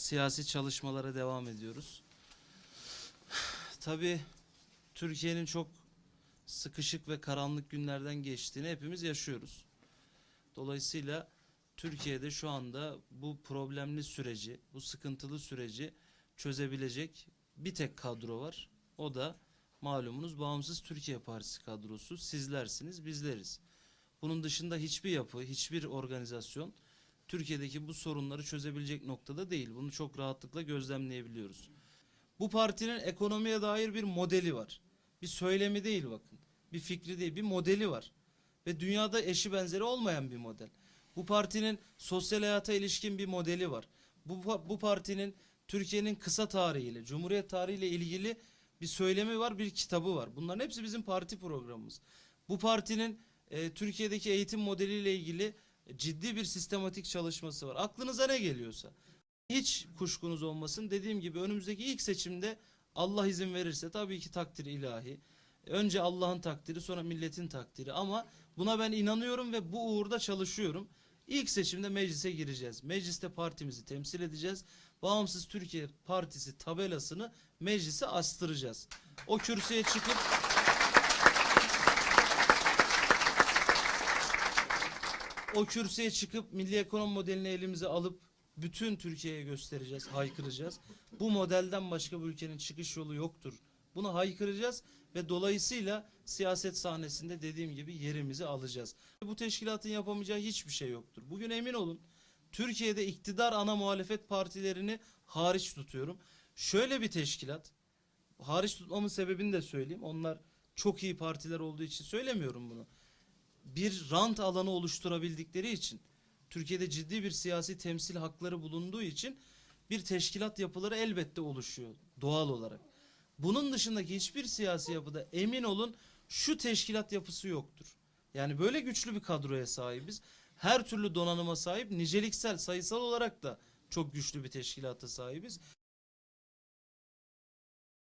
siyasi çalışmalara devam ediyoruz. Tabii Türkiye'nin çok sıkışık ve karanlık günlerden geçtiğini hepimiz yaşıyoruz. Dolayısıyla Türkiye'de şu anda bu problemli süreci, bu sıkıntılı süreci çözebilecek bir tek kadro var. O da malumunuz Bağımsız Türkiye Partisi kadrosu. Sizlersiniz, bizleriz. Bunun dışında hiçbir yapı, hiçbir organizasyon Türkiye'deki bu sorunları çözebilecek noktada değil. Bunu çok rahatlıkla gözlemleyebiliyoruz. Bu partinin ekonomiye dair bir modeli var. Bir söylemi değil bakın. Bir fikri değil, bir modeli var. Ve dünyada eşi benzeri olmayan bir model. Bu partinin sosyal hayata ilişkin bir modeli var. Bu, bu partinin Türkiye'nin kısa tarihiyle, Cumhuriyet tarihiyle ilgili bir söylemi var, bir kitabı var. Bunların hepsi bizim parti programımız. Bu partinin e, Türkiye'deki eğitim modeliyle ilgili ciddi bir sistematik çalışması var. Aklınıza ne geliyorsa. Hiç kuşkunuz olmasın. Dediğim gibi önümüzdeki ilk seçimde Allah izin verirse tabii ki takdir ilahi. Önce Allah'ın takdiri sonra milletin takdiri ama buna ben inanıyorum ve bu uğurda çalışıyorum. İlk seçimde meclise gireceğiz. Mecliste partimizi temsil edeceğiz. Bağımsız Türkiye Partisi tabelasını meclise astıracağız. O kürsüye çıkıp o kürsüye çıkıp milli ekonomi modelini elimize alıp bütün Türkiye'ye göstereceğiz, haykıracağız. Bu modelden başka bu ülkenin çıkış yolu yoktur. Bunu haykıracağız ve dolayısıyla siyaset sahnesinde dediğim gibi yerimizi alacağız. Bu teşkilatın yapamayacağı hiçbir şey yoktur. Bugün emin olun Türkiye'de iktidar ana muhalefet partilerini hariç tutuyorum. Şöyle bir teşkilat, hariç tutmamın sebebini de söyleyeyim. Onlar çok iyi partiler olduğu için söylemiyorum bunu. Bir rant alanı oluşturabildikleri için, Türkiye'de ciddi bir siyasi temsil hakları bulunduğu için bir teşkilat yapıları elbette oluşuyor doğal olarak. Bunun dışındaki hiçbir siyasi yapıda emin olun şu teşkilat yapısı yoktur. Yani böyle güçlü bir kadroya sahibiz. Her türlü donanıma sahip, niceliksel, sayısal olarak da çok güçlü bir teşkilata sahibiz.